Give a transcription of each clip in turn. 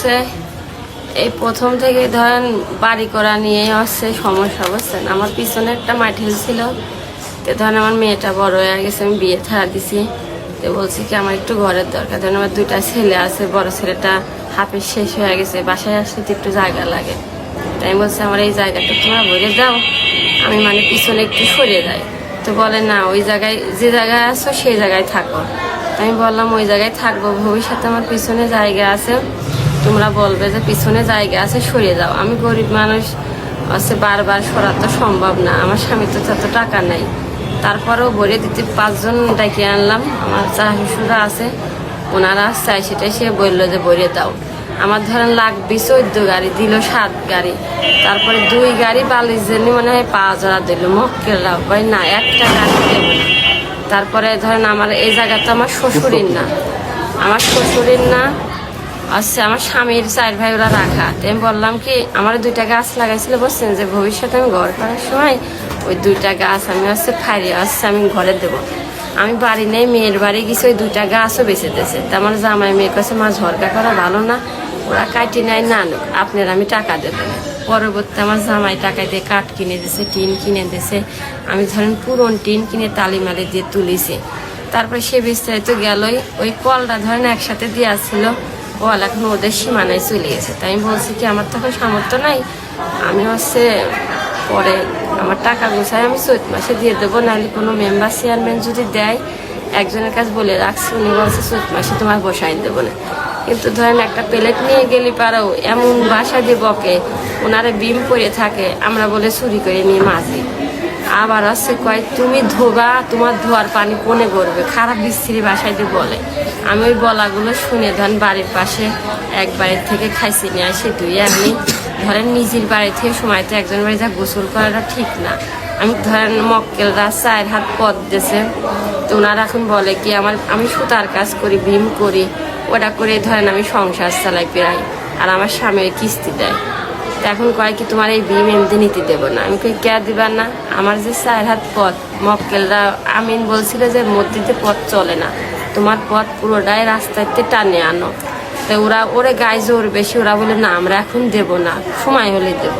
হচ্ছে এই প্রথম থেকে ধরেন বাড়ি করা নিয়ে হচ্ছে সমস্যা, বুঝছেন? আমার পিছনে একটা মাটিল ছিল। তো ধরেন আমার মেয়েটা বড় হয়ে গেছে, আমি বিয়ে থাকা দিছি। তো বলছি কি, আমার একটু ঘরের দরকার। ধরেন আমার দুইটা ছেলে আছে, বড় ছেলেটা হাফের শেষ হয়ে গেছে, বাসায় আসতে তো একটু জায়গা লাগে। তাই বলছি, আমার এই জায়গাটা তোমরা ভরে দাও, আমি মানে পিছনে একটু সরিয়ে যাই তো বলে, না, ওই জায়গায়, যে জায়গায় আছো সেই জায়গায় থাকো। আমি বললাম, ওই জায়গায় থাকব, ভবিষ্যতে আমার পিছনে জায়গা আছে। তোমরা বলবে যে পিছনে জায়গা আছে, সরিয়ে যাও আমি গরিব মানুষ, আছে বারবার সরা তো সম্ভব না। আমার স্বামী তো তত টাকা নেই। তারপরেও ভরে দিতে পাঁচজন ডেকে আনলাম। আমার চা শ্বশুরা আছে, ওনারা চাই সেটাই সে বলল যে ভরে দাও। আমার ধরেন লাগবে চোদ্দ গাড়ি, দিল সাত গাড়ি। তারপরে দুই গাড়ি বালিশ জন্য মনে হয় পাঁচ জোড়া দিল। মক্কেলরা ভাই না, একটা গাড়ি দেবো। তারপরে ধরেন আমার, এই জায়গা তো আমার শ্বশুরের না। আমার শ্বশুরের না আচ্ছা আমার স্বামীর চার ভাই ওরা রাখা। তো আমি বললাম কি, আমার দুইটা গাছ লাগাইছিল, বলছেন যে ভবিষ্যতে আমি ঘর করার সময় ওই দুইটা গাছ আমি হচ্ছে ফাইরে আসছে আমি ঘরে দেবো। আমি বাড়ি নেই, মেয়ের বাড়ি গেছি, ওই দুইটা গাছও বেঁচে দিয়েছে। তা আমার জামাই মেয়ের কাছে, মা, ঝরকা করা ভালো না, ওরা কাটি নাই, না আপনার আমি টাকা দেবো পরবর্তী আমার জামাই টাকা দিয়ে কাঠ কিনে দিয়েছে, টিন কিনে দিয়েছে। আমি ধরেন পুরন টিন কিনে তালি তালিমালি দিয়ে তুলিছি। তারপরে সে বিস্তারিত গেলই, ওই কলটা ধরেন একসাথে দেওয়া ছিল। কল এখন ওদের সীমানায় চলে গেছে। তাই আমি বলছি কি, আমার তখন সামর্থ্য নাই। আমি হচ্ছে পরে আমার টাকা গোছায় আমি চৈত মাসে দিয়ে দেবো, নাহলে কোনো মেম্বার চেয়ারম্যান যদি দেয়, একজনের কাছে বলে রাখছি, উনি বলছে চৈত মাসে তোমার বসাই দেবো না। কিন্তু ধরেন একটা প্লেট নিয়ে গেলে পারো, এমন বাসা দিয়ে বকে, ওনারে বিম পরে থাকে, আমরা বলে চুরি করে নিয়ে মাঝি আবার আছে কয়, তুমি ধোবা, তোমার ধোয়ার পানি কোনে করবে খারাপ বিস্ত্রি বাসায় দিয়ে বলে। আমি ওই বলাগুলো শুনে ধরেন বাড়ির পাশে এক বাড়ির থেকে খাইছি, নিয়ে আসি দুই, আমি ধরেন নিজের বাড়ি থেকে সময় তো একজন বাড়ি যা গোসল করাটা ঠিক না। আমি ধরেন মক্কেলরা চায়ের হাত পদ দিয়েছে, তো ওনারা এখন বলে কি, আমার, আমি সুতার কাজ করি, ভীম করি, ওটা করে ধরেন আমি সংসার চালাই প্রায়, আর আমার স্বামীর কিস্তি দেয়। তা এখন কয় কি, তোমার এই বিম এমনি নিতে দেবো না। আমি কই, কে দিবা না? আমার যে চায়ের হাত পথ। মক্কেলরা আমিন বলছিল যে মসজিদে পথ চলে না। তোমার পথ পুরোটাই রাস্তাতে টানে আনো। তো ওরা, ওরে গায়ে জোর বেশি, ওরা বলে, না, আমরা এখন দেব না, সময় হলে দেব।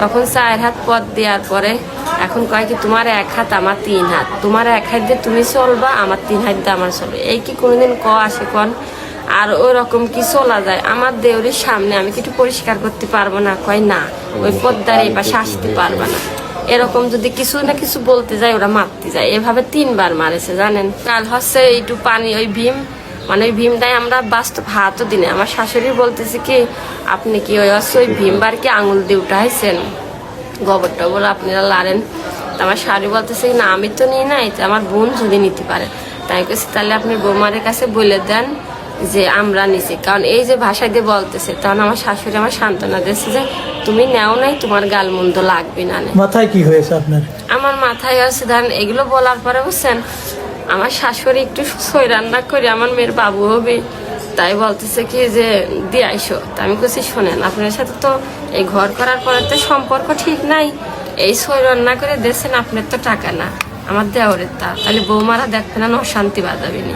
তখন চার হাত পথ দেওয়ার পরে এখন কয় কি, তোমার এক হাত, আমার তিন হাত। তোমার এক হাত দিয়ে তুমি চলবা, আমার তিন হাত দিয়ে আমার চলবে। এই কি কোনোদিন ক আসে কন? আর ওই রকম কি চলা যায়? আমার দেউরির সামনে আমি কি একটু পরিষ্কার করতে পারব না? কয়, না, ওই পদ্মার এই পাশে আসতে পারবে না। এরকম যদি কিছু না কিছু বলতে যায়, ওরা মারতে যায়। এভাবে তিনবার মারেছে, জানেন? কাল হচ্ছে একটু পানি, ওই ভীম মানে ওই ভীমটাই আমরা বাস্তব হাতও দিনে আমার শাশুড়ি বলতেছে কি, আপনি কি ওই হচ্ছে ওই ভীমবার কি আঙুল দিয়ে উঠাইছেন? গোবর টবর আপনারা লাড়েন তা আমার শাড়ি বলতেছে, না, আমি তো নিই নাই আমার বোন যদি নিতে পারে। তাই কেছি তাহলে আপনি বৌমারের কাছে বলে দেন যে আমরা নিছি। কারণ এই যে ভাষা দিয়ে বলতেছে, তখন আমার শাশুড়ি আমার সান্ত্বনা দিচ্ছে যে তুমি নেও নাই তোমার গাল মন্দ লাগবে না মাথায় কি হয়েছে আপনার? আমার মাথায় আছে ধরেন এগুলো বলার পরে বুঝছেন আমার শাশুড়ি একটু সই রান্না করে আমার মেয়ের বাবু হবে তাই বলতেছে কি যে দিয়ে আইসো। তা আমি বলছি শোনেন আপনার সাথে তো এই ঘর করার পরে তো সম্পর্ক ঠিক নাই এই সই রান্না করে দিয়েছেন আপনার তো টাকা না আমার দেওয়ারের তা তাহলে বৌমারা দেখবে না অশান্তি বাজাবিনি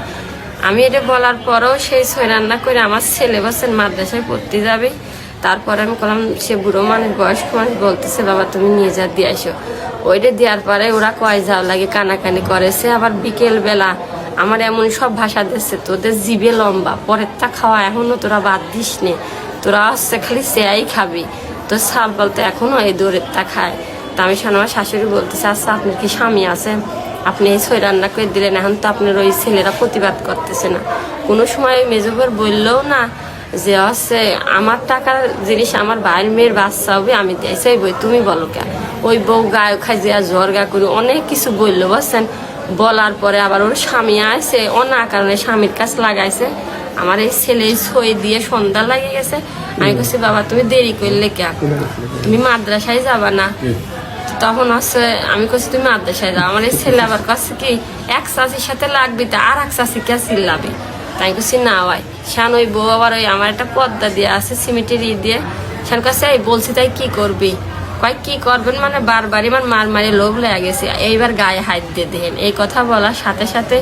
আমি এটা বলার পরেও সেই সই রান্না করে আমার ছেলে বসেন মাদ্রাসায় পড়তে যাবে তারপর আমি বললাম সে বুড়ো মানুষ, বয়স্ক মানুষ বলতেছে, বাবা, তুমি নিয়ে যা, দিয়ে আসো। ওইটা দেওয়ার পরে ওরা কয়, যাও লাগে কানাকানি করেছে আবার বিকেল বেলা আমার এমন সব ভাষা দিচ্ছে তোদের জিবে লম্বা, পরেরটা খাওয়া এখনও তোরা বাদ দিস নে তোরা আসছে খালি সেয়াই খাবি। তো সাল বলতে, এখনও এই দৌড়েরটা খায়। তা আমি শোনো আমার শাশুড়ি বলতেছে আচ্ছা আপনার কি স্বামী আছে? আপনি এই সই রান্না করে দিলেন, এখন তো আপনার ওই ছেলেরা প্রতিবাদ করতেছে না। কোনো সময় ওই বললেও না যে হচ্ছে আমার টাকার জিনিস আমার বাইর মেয়ের বাচ্চা হবে আমি দেয় বই তুমি বলো কেন ওই বউ গায়ে খাই যে ঝরগা করি অনেক কিছু বলল বুঝছেন? বলার পরে আবার ওর স্বামী আসে অনা কারণে স্বামীর কাছে লাগাইছে। আমার এই ছেলে সই দিয়ে সন্ধ্যা লাগে গেছে। আমি বলছি বাবা তুমি দেরি করলে কে? তুমি মাদ্রাসায় যাবা না। তখন হচ্ছে আমি কইছি তুমি মাদ্রাসায় যাও। আমার এই ছেলে আবার কাছে কি এক চাষির সাথে লাগবি তা আর এক চাষি কে চিল্লাবি তাই কইছি না ভাই। শান ওই বউ আবার ওই আমার একটা পর্দা দিয়ে আছে সিমেন্টের ই দিয়ে। শান কাছে এই বলছি তাই কি করবি? কয় কি করবেন? মানে বারবারই আমার মার মারি লোভ লেগে গেছে। এইবার গায়ে হাত দিয়ে দেন এই কথা বলার সাথে সাথে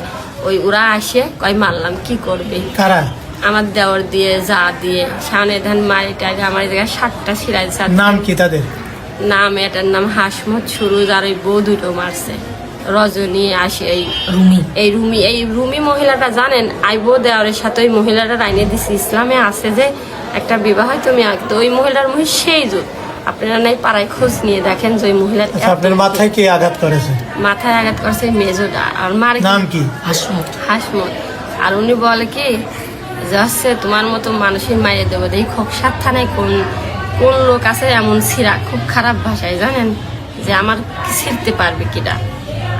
ওই ওরা আসে কয় মারলাম কি করবি? কারা? আমার দেওয়ার দিয়ে যা দিয়ে। সামনে ধান মারি টাকে আমার জায়গায় সাতটা সিরাজ নাম কি তাদের? নাম এটার নাম হাসমত সুরুজ আর ওই বউ দুটো মারছে। রজনী আসে এই রুমি। এই রুমি এই রুমি মহিলাটা জানেন আইবো দেওয়ারের সাথে ওই মহিলাটা রাইনে দিছে। ইসলামে আছে যে একটা বিবাহ তুমি আগ- তো ওই মহিলার মহি সেই যুগ। আপনারা নাই পাড়ায় খোঁজ নিয়ে দেখেন যে ওই মহিলার আচ্ছা আপনার মাথায় কে আঘাত করেছে? মাথায় আঘাত করছে মেজোটা। আর মার নাম কি? হাসমত। হাসমত। আর উনি বলে কি যাচ্ছে তোমার মতো মানুষের মাইরে দেবো এই খুব সাবধানে কোন কোন লোক আছে এমন ছিঁড়া? খুব খারাপ ভাষায় জানেন যে আমার ছিঁড়তে পারবে কিনা?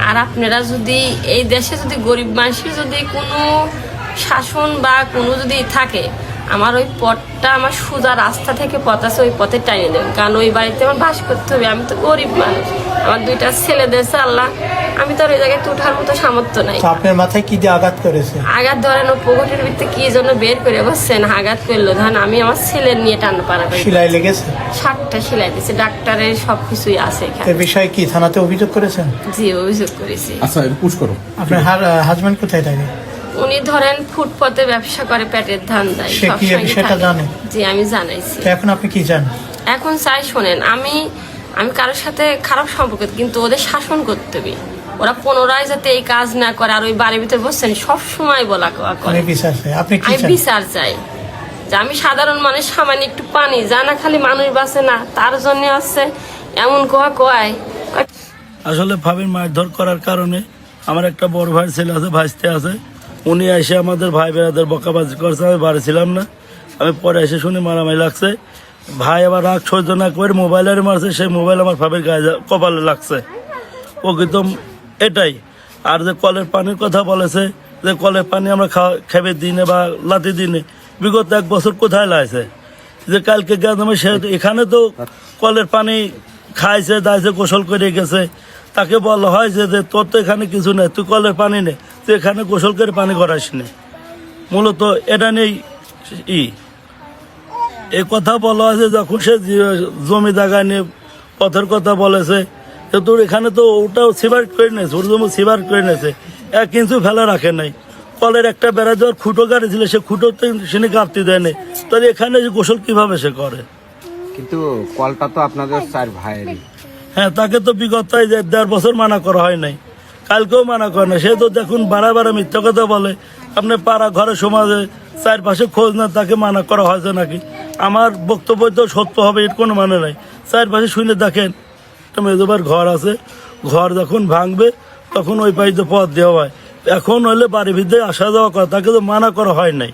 আর আপনারা যদি এই দেশে যদি গরিব মানুষের যদি কোনো শাসন বা কোনো যদি থাকে, আমার ওই পথটা, আমার সোজা রাস্তা থেকে পথ আছে, ওই পথে টানিয়ে দেবেন কারণ ওই বাড়িতে আমার বাস করতে হবে, আমি তো গরিব মানুষ। আমার দুইটা ছেলে দেশে আল্লাহ। আমি তো আর ওই জায়গায় তুঠার মতো সামর্থ্য নাই। আপনার মাথায় কি দিয়ে আঘাত করেছে? আঘাত ধরেন ও পকেটের ভিতরে কি জন্য বের করে বসছেন আঘাত করল। ধরেন আমি আমার ছেলের নিয়ে টান পারাবে শিলাই লেগেছে? ষাটটা সেলাই দিচ্ছে ডাক্তারের সব কিছুই আছে এর এখানে বিষয়ে কি থানাতে অভিযোগ করেছেন? জি অভিযোগ করেছি। আচ্ছা পুশ করো। আপনার হাজবেন্ড কোথায় থাকে? উনি ধরেন ফুটপথে ব্যবসা করে পেটের ধান দেয় সে কি বিষয়টা জানে? জি আমি জানাইছি। তো এখন আপনি কি চান এখন চাই শোনেন আমি আমি কারোর সাথে খারাপ সম্পর্ক কিন্তু ওদের শাসন করতে হবে। ওরা পুনরায় যাতে এই কাজ না করে আর ওই বাড়ির ভিতরে বসছেন সব সময় বলা করে। আমি বিচার চাই। যে আমি সাধারণ মানুষ সামান্য একটু পানি যা না খালি মানুষ বাঁচে না তার জন্য আছে এমন কোয়া কোয়ায় কয়, আসলে ভাবির মারধর করার কারণে আমার একটা বড় ভাই ছেলে আছে ভাইস্তে আছে। উনি এসে আমাদের ভাই বেড়াদের বকাবাজি করছে আমি বাড়ি ছিলাম না। আমি পরে এসে শুনে মারামারি লাগছে। ভাই আবার রাগ সহ্য না করে মোবাইলের মারছে, সেই মোবাইল আমার ভাবির গায়ে কপালে লাগছে। কিন্তু এটাই। আর যে কলের পানির কথা বলেছে, যে কলের পানি আমরা খাওয়া খেবে দিনে বা লাতি দিনে। বিগত এক বছর কোথায় লাগছে যে কালকে গেলাম সে এখানে তো কলের পানি খাইছে, দাইছে, গোসল করে গেছে। তাকে বলা হয় যে যে তোর তো এখানে কিছু নেই, তুই কলের পানি নে। তুই এখানে গোসল করে পানি করাস নি। মূলত এটা নেই ই। এই কথা বলা হয়েছে যখন সে জমি জায়গা নিয়ে পথের কথা বলেছে তোর এখানে তো ওটাও সিবার করে নিয়েছে ওর জমি সিবার করে নিয়েছে এক কিন্তু ফেলা রাখে নাই। কলের একটা বেড়া দেওয়ার খুঁটো গাড়ি ছিল সে খুঁটোতে সে গাঁপতি দেয় নাই। তাহলে এখানে যে গোসল কীভাবে সে করে? কিন্তু কলটা তো আপনাদের চার ভাইয়েরই। হ্যাঁ তাকে তো বিগত দেড় বছর মানা করা হয় নাই। কালকেও মানা করে না সে তো দেখুন বারে বারে মিথ্যা কথা বলে। আপনি পাড়া ঘরে সমাজে চারপাশে খোঁজ না তাকে মানা করা হয়েছে নাকি? আমার বক্তব্য তো সত্য হবে এর কোনো মানে নাই। চারপাশে শুনে দেখেন একটা মেজোবার ঘর আছে। ঘর যখন ভাঙবে তখন ওই পাইতে পথ দেওয়া হয়। এখন হলে বাড়ির ভিতরে আসা যাওয়া করে তাকে তো মানা করা হয় নাই।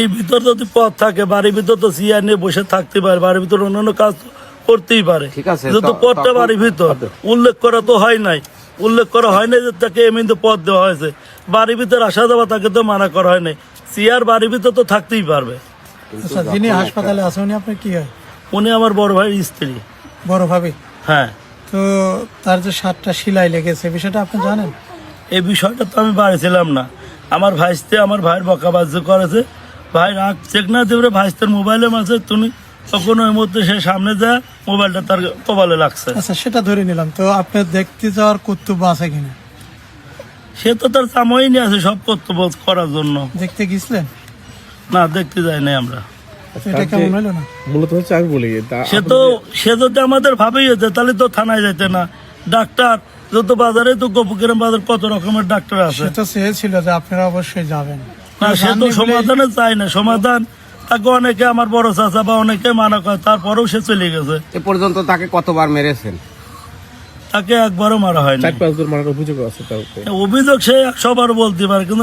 এই ভিতর যদি পথ থাকে বাড়ির ভিতর তো চেয়ার নিয়ে বসে থাকতে পারে বাড়ির ভিতর অন্যান্য কাজ করতেই পারে। যেহেতু পথটা বাড়ির ভিতর উল্লেখ করা তো হয় নাই। উল্লেখ করা হয় নাই যে তাকে এমনি পথ দেওয়া হয়েছে। বাড়ির ভিতর আসা যাওয়া তাকে তো মানা করা হয় নাই। চেয়ার বাড়ির ভিতর তো থাকতেই পারবে। আচ্ছা যিনি হাসপাতালে আছে উনি আপনার কি হয়? উনি আমার বড় ভাইয়ের স্ত্রী। বড় ভাবি? হ্যাঁ। তো তার যে সাতটা শিলাই লেগেছে বিষয়টা আপনি জানেন? এই বিষয়টা তো আমি বাড়ি ছিলাম না। আমার ভাইস্তে আমার ভাইয়ের বকাবাজি করেছে। ভাই রাগ চেক না দেবে ভাইস্তের মোবাইলে মাঝে তুমি তখন ওই মুহূর্তে সে সামনে যায় মোবাইলটা তার কপালে লাগছে। আচ্ছা সেটা ধরে নিলাম। তো আপনার দেখতে যাওয়ার কর্তব্য আছে কিনা? সে তো তার চামই নিয়ে আছে সব কর্তব্য করার জন্য। দেখতে গেছিলেন না দেখতে যাই নাই আমরা। তো এটা কেমন হলো না? মূলত হচ্ছে আমি বলি সে তো সে যদি আমাদের ভাবেই হতো তাহলে তো থানায় যেতে না। ডাক্তার যত বাজারে তো গোপুগ্রাম বাজার কত রকমের ডাক্তার আছে। সে তো চেয়েছিল যে আপনারা অবশ্যই যাবেন। না সে তো সমাধানে চায় না সমাধান তাকে অনেকে আমার বড় চাচা বা অনেকে মানা করে তারপরেও সে চলে গেছে। এ পর্যন্ত তাকে কতবার মেরেছেন? তাকে একবারও মারা হয়নি। মারার অভিযোগ আছে অভিযোগ সে একশো বার বলতে পারে কিন্তু